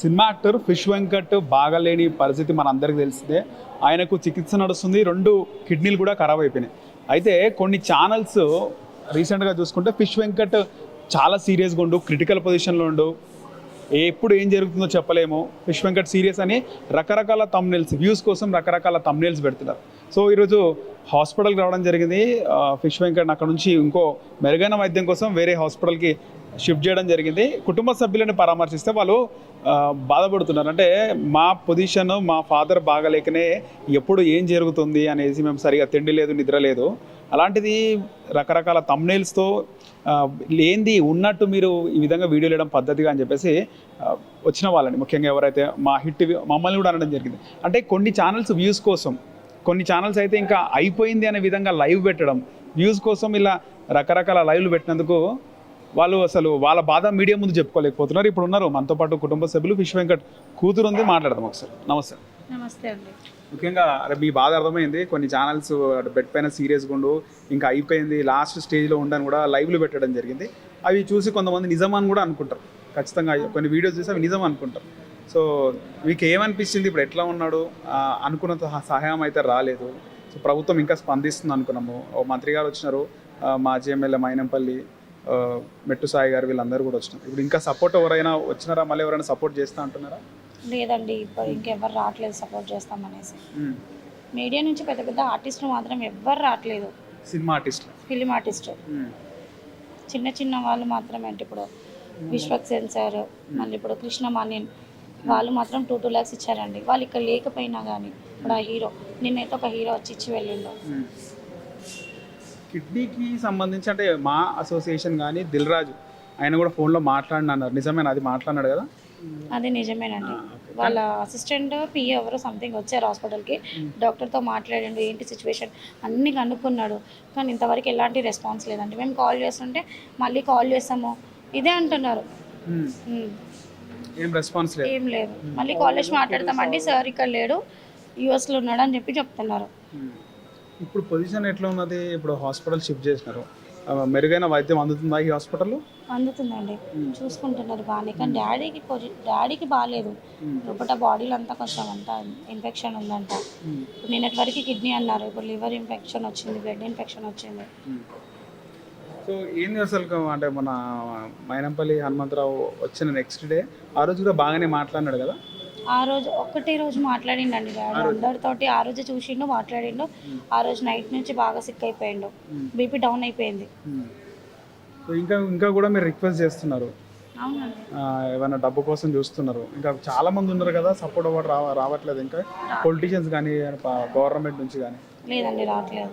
Cinema actor fish Venkat బాగాలేని పరిస్థితి మనందరికీ తెలిసిందే. ఆయనకు చికిత్స నడుస్తుంది రెండు కిడ్నీలు కూడా ఖరాబ్ అయిపోయినాయి. అయితే కొన్ని ఛానల్స్ రీసెంట్గా చూసుకుంటే ఫిష్ వెంకట్ చాలా సీరియస్గా ఉండు క్రిటికల్ పొజిషన్లో ఉండు ఎప్పుడు ఏం జరుగుతుందో చెప్పలేము. ఫిష్ వెంకట్ సీరియస్ అని రకరకాల తమ్నెల్స్ వ్యూస్ కోసం రకరకాల తమ్నెల్స్ పెడుతున్నారు. సో ఈరోజు హాస్పిటల్కి రావడం జరిగింది. ఫిష్ వెంకట్ అక్కడ నుంచి ఇంకో మెరుగైన వైద్యం కోసం వేరే హాస్పిటల్కి షిఫ్ట్ చేయడం జరిగింది. కుటుంబ సభ్యులను పరామర్శిస్తే వాళ్ళు బాధపడుతున్నారు. అంటే మా పొజిషన్ మా ఫాదర్ బాగలేకనే ఎప్పుడు ఏం జరుగుతుంది అనేసి మేము సరిగా తిండి లేదు నిద్ర లేదు. అలాంటిది రకరకాల తమ్నేల్స్తో లేనిది ఉన్నట్టు మీరు ఈ విధంగా వీడియో వేయడం పద్ధతిగా అని చెప్పేసి వచ్చిన వాళ్ళని. ముఖ్యంగా ఎవరైతే మా హిట్ మమ్మల్ని కూడా అనడం జరిగింది. అంటే కొన్ని ఛానల్స్ వ్యూస్ కోసం కొన్ని ఛానల్స్ అయితే ఇంకా అయిపోయింది అనే విధంగా లైవ్ పెట్టడం వ్యూస్ కోసం ఇలా రకరకాల లైవ్లు పెట్టినందుకు వాళ్ళు అసలు వాళ్ళ బాధ మీడియా ముందు చెప్పుకోలేకపోతున్నారు. ఇప్పుడు ఉన్నారు మనతో పాటు కుటుంబ సభ్యులు విశ్వ వెంకట్ కూతురు ఉంది మాట్లాడదాం ఒకసారి. నమస్తే. నమస్తే అండి. ముఖ్యంగా అరే మీ బాధ అర్థమైంది. కొన్ని ఛానల్స్ బెడ్ పైన సీరియస్గా ఉండు ఇంకా అయిపోయింది లాస్ట్ స్టేజ్లో ఉండని కూడా లైవ్లు పెట్టడం జరిగింది. అవి చూసి కొంతమంది నిజం అని కూడా అనుకుంటారు. ఖచ్చితంగా కొన్ని వీడియోస్ చూసి అవి నిజం అనుకుంటారు. సో మీకు ఏమనిపించింది ఇప్పుడు ఎట్లా ఉన్నాడు? అనుకున్నంత సహాయం అయితే రాలేదు. సో ప్రభుత్వం ఇంకా స్పందిస్తుంది అనుకున్నాము. ఓ మంత్రి గారు వచ్చినారు. మాజీ ఎమ్మెల్యే మైనంపల్లి మెట్టు సాయి గారు వీళ్ళందరూ కూడా వచ్చినారు. ఇప్పుడు ఇంకా సపోర్ట్ ఎవరైనా వచ్చినారా? మళ్ళీ ఎవరైనా సపోర్ట్ చేస్తా అంటున్నారా? లేదండి ఇప్పుడు ఇంకెవ్వరు రావట్లేదు సపోర్ట్ చేస్తామనేసి. మీడియా నుంచి పెద్ద పెద్ద ఆర్టిస్టులు మాత్రం ఎవ్వరు రావట్లేదు సినిమా ఆర్టిస్ట్లు. Film artist. చిన్న చిన్న వాళ్ళు మాత్రమే అంటే ఇప్పుడు విశ్వక్సేన్ సార్ మళ్ళీ ఇప్పుడు కృష్ణ మాన్యన్ వాళ్ళు మాత్రం టూ టూ ల్యాక్స్ ఇచ్చారండి. వాళ్ళు ఇక్కడ లేకపోయినా కానీ ఇప్పుడు ఆ హీరో నిన్నైతే ఒక హీరో వచ్చి ఇచ్చి వెళ్ళిండు. కిడ్నీకి సంబంధించి అంటే మా అసోసియేషన్ కానీ దిల్ రాజు ఆయన కూడా ఫోన్లో మాట్లాడిన అన్నారు నిజమేనా? అది మాట్లాడినాడు కదా? అది నిజమేనండి. వాళ్ళ అసిస్టెంట్ పిఏ ఎవరో సంథింగ్ వచ్చారు హాస్పిటల్కి. డాక్టర్తో మాట్లాడండు ఏంటి సిచ్యువేషన్? అన్నీ కనుక్కున్నాడు. కానీ ఇంతవరకు ఎలాంటి రెస్పాన్స్ లేదండి. మేము కాల్ చేస్తుంటే మళ్ళీ కాల్ చేస్తాము. ఇదే అంటున్నారు. ఏం రెస్పాన్స్ లేదు. ఏం లేదు. మళ్ళీ కాల్ చేసి మాట్లాడతామండి. సార్ ఇక్కడ లేడు యూఎస్లో ఉన్నాడు అని చెప్పి చెప్తున్నారు. ఇప్పుడు పొజిషన్ ఎట్లా ఉన్నది? ఇప్పుడు హాస్పిటల్ షిఫ్ట్ చేసినారు. మెరుగైన వైద్యం అందుతుందా ఈ హాస్పిటల్లో? అందుతుందండి. చూసుకుంటున్నారు బాగానే కానీ డాడీకి డాడీకి బాగాలేదు. లోపల బాడీలో అంతా కొంచెం అంతా ఇన్ఫెక్షన్ ఉందంట. ఇప్పుడు నిన్నటి వరకు కిడ్నీ అన్నారు ఇప్పుడు లివర్ ఇన్ఫెక్షన్ వచ్చింది బ్లడ్ ఇన్ఫెక్షన్ వచ్చింది. సో ఏంది అసలు అంటే మన మైనంపల్లి హనుమంతరావు వచ్చిన నెక్స్ట్ డే ఆ రోజు కూడా బాగానే మాట్లాడినాడు కదా? ఆ రోజు ఒక్కటే రోజు మాట్లాడిండండి డాడీ. అందరితోటి ఆ రోజు చూసిండు మాట్లాడిండు. ఆ రోజు నైట్ నుంచి బాగా సిక్ అయిపోయిండు. బీపీ డౌన్ అయిపోయింది. ఇంకా ఇంకా కూడా మీరు రిక్వెస్ట్ చేస్తున్నారు. ఏమైనా డబ్బు కోసం చూస్తున్నారు. ఇంకా చాలా మంది ఉన్నారు కదా సపోర్ట్ అవ్వడం రావ రావట్లేదు ఇంకా. పొలిటీషియన్స్ కానీ గవర్నమెంట్ నుంచి కానీ. లేదండి రావట్లేదు.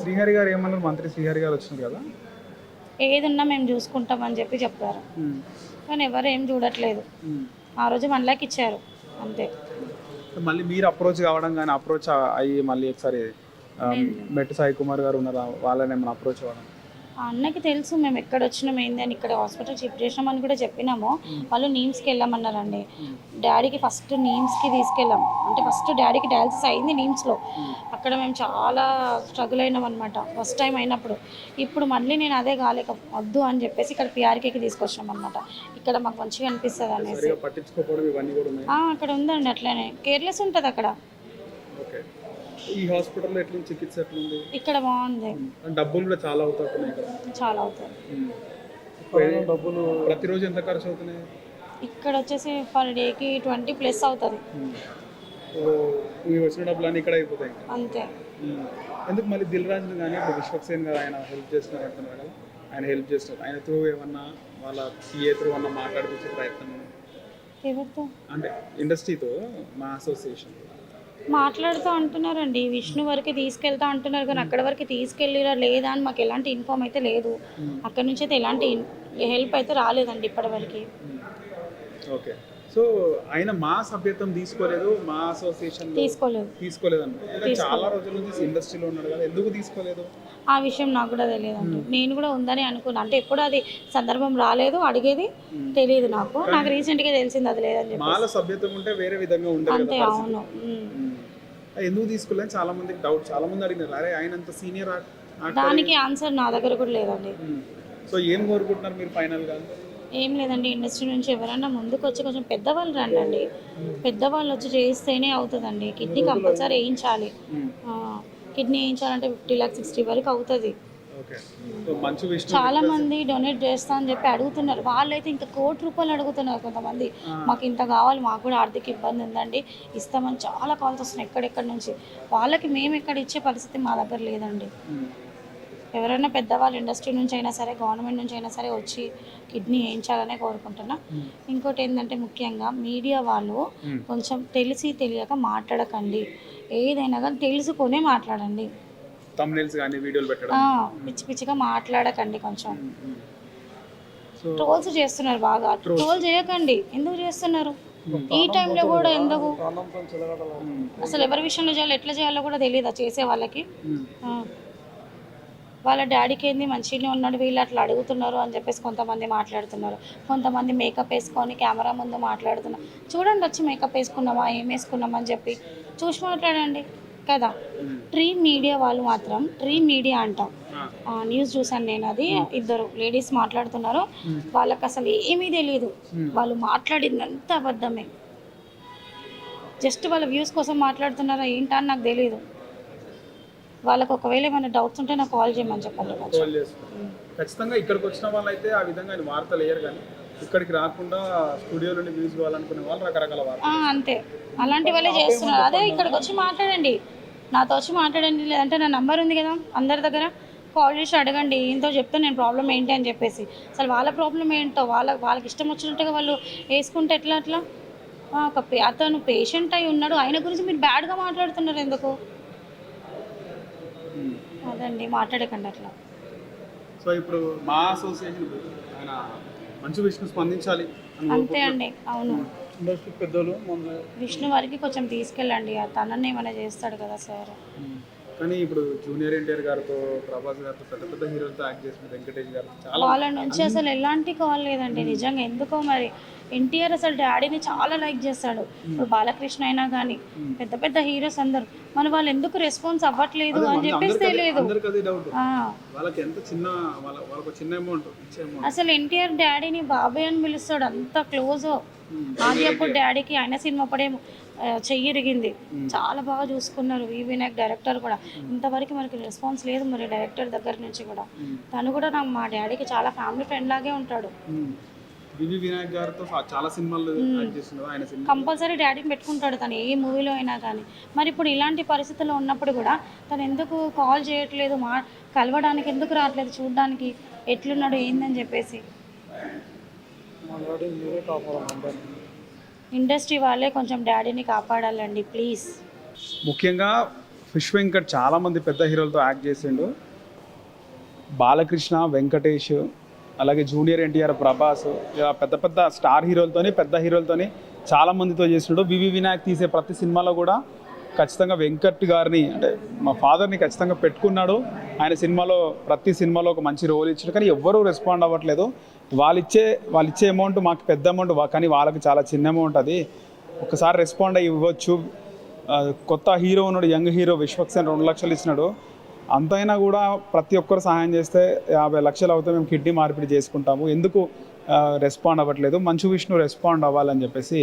శ్రీహరి గారు ఏమన్నారు? మంత్రి శ్రీహరి గారు వచ్చినారు కదా? ఏదున్నా మేము చూసుకుంటామని చెప్పి చెప్పారు. కానీ ఎవరు ఏం చూడట్లేదు. ఆ రోజు వన్ లాక్ ఇచ్చారు. అంతే. మళ్ళీ మీరు అప్రోచ్ కావడం కానీ అప్రోచ్ అయ్యి మళ్ళీ ఒకసారి మెట్టు సాయి కుమార్ గారు ఉన్నారు? వాళ్ళని ఏమైనా అప్రోచ్ అవ్వడం? ఆ అన్నకి తెలుసు మేము ఎక్కడ వచ్చినాం ఏంది అని ఇక్కడ హాస్పిటల్ షిఫ్ట్ చేసినామని కూడా చెప్పినాము. వాళ్ళు నీమ్స్కి వెళ్ళామన్నారండి. డాడీకి ఫస్ట్ నీమ్స్కి తీసుకెళ్ళాం. అంటే ఫస్ట్ డాడీకి డయాలసిస్ అయింది నీమ్స్లో అక్కడ మేము చాలా స్ట్రగుల్ అయినాం అనమాట ఫస్ట్ టైం అయినప్పుడు. ఇప్పుడు మళ్ళీ నేను అదే కాలేక వద్దు అని చెప్పేసి ఇక్కడ పిఆర్కేకి తీసుకొచ్చినాం అనమాట ఇక్కడ మాకు మంచిగా అనిపిస్తుంది అనేసి. సరిగా పట్టించుకోకపోవడం ఇవన్నీ కూడా ఉన్నాయి? ఆ, అక్కడ ఉందండి అట్లనే. కేర్లెస్ ఉంటుంది అక్కడ. ఓకే. ఈ హాస్పిటల్లో ఎట్లా చికిత్స ఎట్లుంది? ఇక్కడ బాగుంది. డబ్బులు కూడా చాలా అవుతున్నాయి ఇక్కడ చాలా అవుతుంది డబ్బులు ప్రతిరోజు ఎంత ఖర్చు అవుతున్నాయి? ఇక్కడ వచ్చేసి పర్ డేకి ట్వంటీ ప్లస్ అవుతుంది. వచ్చిన డబ్బులు ఇక్కడ అయిపోతాయి. అంతే. ఎందుకు మళ్ళీ దిల్ రాజును కానీ ఇప్పుడు విశ్వక్సేన్ గారు ఆయన హెల్ప్ చేస్తున్నారు అంటున్నారు కదా. ఆయన హెల్ప్ చేస్తారు ఆయన త్రూ ఏమన్నా వాళ్ళ సిఏ త్రూ అన్న మాట్లాడిపించే ప్రయత్నం? అంటే ఇండస్ట్రీతో మా అసోసియేషన్ మాట్లాడుతూ అంటున్నారండి. విష్ణు వరకు తీసుకెళ్తా అంటున్నారు కానీ అక్కడ వరకు తీసుకెళ్ళిరా లేదా అని మాకు ఎలాంటి ఇన్ఫామ్ అయితే లేదు. అక్కడ నుంచి అయితే ఎలాంటి హెల్ప్ అయితే రాలేదండి ఇప్పటివరకు ఓకే. సో ఆయన మా సభ్యత్వం తీసుకోలేదు మా అసోసియేషన్ తీసుకోలేదు. తీసుకోలేదు. చాలా రోజుల నుంచి ఇండస్ట్రీలో ఉన్నాడు కదా ఎందుకు తీసుకోలేదు? ఆ విషయం నాకు కూడా తెలియదండి. నేను కూడా ఉందని అనుకున్నా. అంటే ఎప్పుడు అది సందర్భం రాలేదు అడిగేది తెలియదు నాకు. నాకు రీసెంట్గా తెలిసింది అది లేదని చెప్పి మాల సభ్యత్వం ఉంటే వేరే విధంగా ఉండదు అంతే. అవును. ఎందుకు తీసుకోలేదు చాలా మందికి డౌట్ చాలా మంది అడిగినారు. అరే ఆయన అంత సీనియర్ దానికి ఆన్సర్ నా దగ్గర కూడా లేదండి. సో ఏం కోరుకుంటున్నారు మీరు ఫైనల్గా ఏం లేదండి. ఇండస్ట్రీ నుంచి ఎవరైనా ముందుకు వచ్చి కొంచెం పెద్దవాళ్ళు రండి పెద్దవాళ్ళు వచ్చి చేస్తేనే అవుతుందండి. కిడ్నీ కంపల్సరీ వేయించాలి. ఆ, కిడ్నీ వేయించాలంటే ఫిఫ్టీ ల్యాక్ సిక్స్టీ వరకు అవుతుంది. ఓకే చాలా మంది డొనేట్ చేస్తా అని చెప్పి అడుగుతున్నారు. వాళ్ళైతే ఇంకా కోటి రూపాయలు అడుగుతున్నారు కొంతమంది. మాకు ఇంత కావాలి మాకు కూడా ఆర్థిక ఇబ్బంది ఉందండి. ఇస్తామని చాలా కాల్స్ వస్తున్నాయి ఎక్కడెక్కడి నుంచి. వాళ్ళకి మేము ఎక్కడ ఇచ్చే పరిస్థితి మా దగ్గర లేదండి. ఎవరైనా పెద్దవాళ్ళు ఇండస్ట్రీ నుంచి అయినా సరే గవర్నమెంట్ నుంచి అయినా సరే వచ్చి కిడ్నీ వేయించాలనే కోరుకుంటున్నా. ఇంకోటి ఏంటంటే ముఖ్యంగా మీడియా వాళ్ళు. కొంచెం తెలిసి తెలియక మాట్లాడకండి. ఏదైనా కానీ తెలుసుకొనే మాట్లాడండి. తమ్నెల్స్ కానీ వీడియోలు పెట్టడం? ఆ, పిచ్చి పిచ్చిగా మాట్లాడకండి కొంచెం. సో ట్రోల్స్ చేస్తున్నారు బాగా. ట్రోల్ చేయకండి. ఎందుకు చేస్తున్నారు? ఈ టైంలో కూడా ఎందుకు? అసలు ఎవరి విషయంలో చేయాలో ఎట్లా చేయాలో కూడా తెలియదా చేసే వాళ్ళకి? ఆ. వాళ్ళ డాడీకి ఏంది? మంచిగానే ఉన్నాడు వీళ్ళు అట్లా అడుగుతున్నారు అని చెప్పేసి కొంతమంది మాట్లాడుతున్నారు. కొంతమంది మేకప్ వేసుకొని కెమెరా ముందు మాట్లాడుతున్నారు. చూడండి వచ్చి మేకప్ వేసుకున్నామా ఏం వేసుకున్నామా అని చెప్పి. చూసి మాట్లాడండి కదా? ట్రీ మీడియా వాళ్ళు మాత్రం ట్రీ మీడియా అంటాం. న్యూస్ చూసాను నేను అది. ఇద్దరు లేడీస్ మాట్లాడుతున్నారు. వాళ్ళకి అసలు ఏమీ తెలియదు వాళ్ళు మాట్లాడింది అంత అబద్ధమే. జస్ట్ వాళ్ళ వ్యూస్ కోసం మాట్లాడుతున్నారా ఏంటా అని నాకు తెలియదు వాళ్ళకి ఒకవేళ ఏమైనా డౌట్స్ ఉంటే నాకు కాల్ చేయమని చెప్పండి ఖచ్చితంగా ఇక్కడికి వచ్చిన వాళ్ళైతే ఆ విధంగా వార్తలు వేయరు కానీ ఇక్కడికి రాకుండా స్టూడియో నుండి వ్యూస్ కావాలనుకునే వాళ్ళు రకరకాల అంతే. అలాంటి వాళ్ళే చేస్తున్నారు. అదే ఇక్కడికి వచ్చి మాట్లాడండి. నాతో వచ్చి మాట్లాడండి లేదంటే నా నంబర్ ఉంది కదా అందరి దగ్గర. కాల్ చేసి అడగండి ఏంటో చెప్తే నేను ప్రాబ్లం ఏంటి అని చెప్పేసి. అసలు వాళ్ళ ప్రాబ్లం ఏంటో వాళ్ళ వాళ్ళకి ఇష్టం వచ్చినట్టుగా వాళ్ళు వేసుకుంటే ఎట్లా అట్లా? ఒక అతను పేషెంట్ అయి ఉన్నాడు. ఆయన గురించి మీరు బ్యాడ్గా మాట్లాడుతున్నారు ఎందుకు? అదండి మాట్లాడకండి అట్లా. సో ఇప్పుడు మా అసోసియేషన్ మంచు విష్ణు స్పందించాలి అంతే అండి అవును. ఇండస్ట్రీ పెద్దలు మన విష్ణు వారికి కొంచెం తీసుకెళ్ళండి తనని ఏమైనా చేస్తాడు కదా సార్. కానీ ఇప్పుడు జూనియర్ ఎన్టీఆర్ గారితో ప్రభాస్ గారితో పెద్ద పెద్ద హీరోలతో యాక్ట్ చేసిన వెంకటేష్ గారు చాలా వాళ్ళ నుంచి అసలు ఎలాంటి కాల్ లేదండి. నిజంగా ఎందుకో మరి ఎన్టీఆర్ అసలు డాడీని చాలా లైక్ చేస్తాడు. ఇప్పుడు బాలకృష్ణ అయినా కానీ పెద్ద పెద్ద హీరోస్ అందరు మన వాళ్ళు ఎందుకు రెస్పాన్స్ అవ్వట్లేదు అని చెప్పేసి తెలియదు వాళ్ళకి ఎంత చిన్న వాళ్ళ వాళ్ళకి చిన్న అమౌంట్ అసలు ఎన్టీఆర్ డాడీని బాబాయ్ అని పిలుస్తాడు అంత క్లోజ్ ఆది అప్పుడు డాడీకి ఆయన సినిమా అప్పుడే ఆ, చెయ్యి ఇరిగింది. చాలా బాగా చూసుకున్నారు వి వినాయక్ డైరెక్టర్ కూడా. ఇంతవరకు మనకి రెస్పాన్స్ లేదు మరి డైరెక్టర్ దగ్గర నుంచి కూడా. తను కూడా నాకు మా డాడీకి చాలా ఫ్యామిలీ ఫ్రెండ్ లాగే ఉంటాడు. వివి వినాయక్ గారితో చాలా సినిమాలు యాక్ట్ చేస్తున్నారు ఆయన సినిమా. కంపల్సరీ డాడీని పెట్టుకుంటాడు తను ఏ మూవీలో అయినా కానీ. మరి ఇప్పుడు ఇలాంటి పరిస్థితుల్లో ఉన్నప్పుడు కూడా తను ఎందుకు కాల్ చేయట్లేదు? మా కలవడానికి ఎందుకు రావట్లేదు? చూడడానికి ఎట్లున్నాడు? ఏందని చెప్పేసి. ఇండస్ట్రీ వాళ్ళే కొంచెం డాడీని కాపాడాలండి ప్లీజ్. ముఖ్యంగా ఫిష్ వెంకట్ చాలా మంది పెద్ద హీరోలతో యాక్ట్ చేసిండు. బాలకృష్ణ వెంకటేష్ అలాగే జూనియర్ ఎన్టీఆర్ ప్రభాస్ ఇలా పెద్ద పెద్ద స్టార్ హీరోలతోని పెద్ద హీరోలతోని చాలా మందితో చేసిండు. వివి వినాయక్ తీసే ప్రతి సినిమాలో కూడా ఖచ్చితంగా వెంకట్ గారిని అంటే మా ఫాదర్ని ఖచ్చితంగా పెట్టుకున్నాడు. ఆయన సినిమాలో ప్రతి సినిమాలో ఒక మంచి రోల్ ఇచ్చాడు. కానీ ఎవ్వరూ రెస్పాండ్ అవ్వట్లేదు. వాళ్ళు ఇచ్చే వాళ్ళు ఇచ్చే అమౌంట్ మాకు పెద్ద అమౌంట్ కానీ వాళ్ళకి చాలా చిన్న అమౌంట్ అది. ఒకసారి రెస్పాండ్ అయ్యి ఇవ్వచ్చు. కొత్త హీరో ఉన్నాడు యంగ్ హీరో విశ్వక్సేన్ రెండు లక్షలు ఇచ్చినాడు. అంతైనా కూడా ప్రతి ఒక్కరు సహాయం చేస్తే యాభై లక్షలు అవుతే మేము కిడ్నీ మార్పిడి చేసుకుంటాము. ఎందుకు రెస్పాండ్ అవ్వట్లేదు? మంచు విష్ణు రెస్పాండ్ అవ్వాలని చెప్పేసి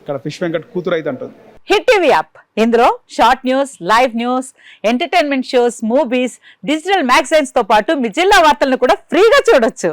ఇక్కడ ఫిష్ వెంకట్ కూతురు అయితే అంటుంది. హిట్ టీవీ యాప్ ఇందులో short news live news entertainment shows movies digital మ్యాగజైన్స్తో పాటు మీ జిల్లా వార్తలను కూడా ఫ్రీగా చూడొచ్చు.